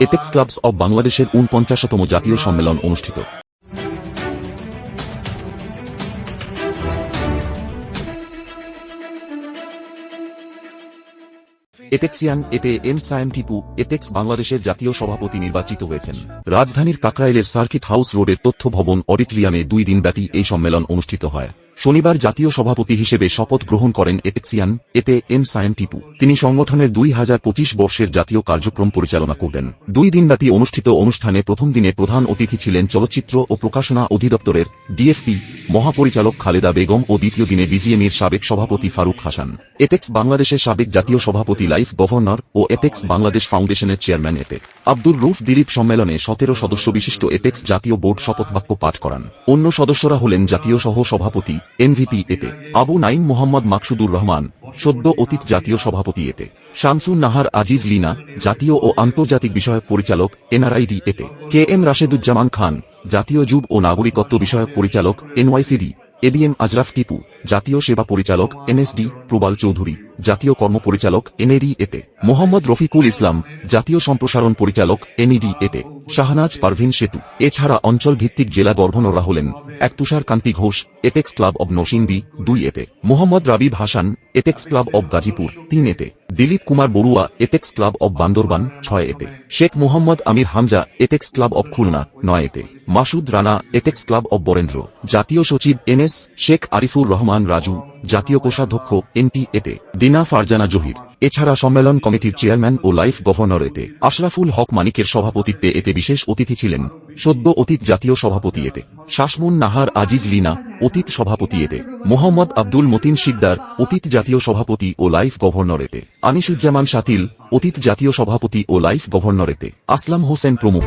Apex clubs of বাংলাদেশের উনপঞ্চাশতম জাতীয় সম্মেলন অনুষ্ঠিত। এপেক্সিয়ান এতে এম সায়েম টিপু এপেক্স বাংলাদেশের জাতীয় সভাপতি নির্বাচিত হয়েছেন। রাজধানীর কাকরাইলের সার্কিট হাউস রোডের তথ্য ভবন অডিটোরিয়ামে দুই দিনব্যাপী এই সম্মেলন অনুষ্ঠিত হয়। শনিবার জাতীয় সভাপতি হিসেবে শপথ গ্রহণ করেন এপেক্সিয়ান, এতে এম সায়েম টিপু। তিনি সংগঠনের দুই হাজার পঁচিশ বর্ষের জাতীয় কার্যক্রম পরিচালনা করবেন। দুই দিনব্যাপী অনুষ্ঠিত অনুষ্ঠানে প্রথম দিনে প্রধান অতিথি ছিলেন চলচ্চিত্র ও প্রকাশনা অধিদপ্তরের ডিএফপি মহাপরিচালক খালেদা বেগম ও দ্বিতীয় দিনে বিজিএমইর সাবেক সভাপতি ফারুক হাসান। এপেক্স বাংলাদেশের সাবেক জাতীয় সভাপতি লাইফ গভর্নর ও এপেক্স বাংলাদেশ ফাউন্ডেশনের চেয়ারম্যান এতে আব্দুর রুফ দিলীপ সম্মেলনে সতেরো সদস্য বিশিষ্ট এপেক্স জাতীয় বোর্ড শপথ বাক্য পাঠ করান। অন্য সদস্যরা হলেন জাতীয় সহ সভাপতি, এনভিপি এতে, আবু নাইম মোহাম্মদ মাকসুদুর রহমান, সদ্য অতীত জাতীয় সভাপতি এতে, শামসুন নাহার আজিজ লিনা জাতীয় ও আন্তর্জাতিক বিষয়ক পরিচালক, এনআরআইডি এতে, কে এম রাশেদুজ্জামান খান, জাতীয় যুব ও নাগরিকত্ব বিষয়ক পরিচালক, এনওয়াইসিডি এবিএম আজরাফ টিপু, জাতীয় সেবা পরিচালক এনএসডি প্রবাল চৌধুরী, জাতীয় কর্ম পরিচালক এনএডি এতে, মোহাম্মদ রফিকুল ইসলাম, জাতীয় সম্প্রসারণ পরিচালক এনইডি এতে, শাহনাজ পারভিন সেতু, এছাড়া অঞ্চল ভিত্তিক জেলা গভর্নররা হলেন এক Tushar Kanti Ghosh, Apex club of Narsingdi, দুই এতে, Mohammad Rabib Hasan Apex club of Gazipur, তিন এতে, Dilip Kumar Barua, Apex club of Bandarban, ছয় এতে, Sheikh Mohammad Amir Hamza, Apex club of Khulna, নয় এতে। Masud Rana Apex club of Barendra, জাতীয় সচিব এনএস শেখ আরিফুর রহমান রাজু, জাতীয় কোষাধ্যক্ষ এনটি এতে দিনা ফারজানা জহির, এছাড়া সম্মেলন কমিটির চেয়ারম্যান ও লাইফ গভর্নর এতে, আশরাফুল হক মানিকের সভাপতিত্বে এতে বিশেষ অতিথি ছিলেন সদ্য অতীত জাতীয় সভাপতি এতে, শাসমুন নাহার আজিজ লিনা, অতীত সভাপতি এতে, মোহাম্মদ আব্দুল মতিন শিকদার, অতীত জাতীয় সভাপতি ও লাইফ গভর্নর এতে, আনিসুজ্জামান সাতিল অতীত জাতীয় সভাপতি ও লাইফ গভর্নর এতে, আসলাম হোসেন প্রমুখ।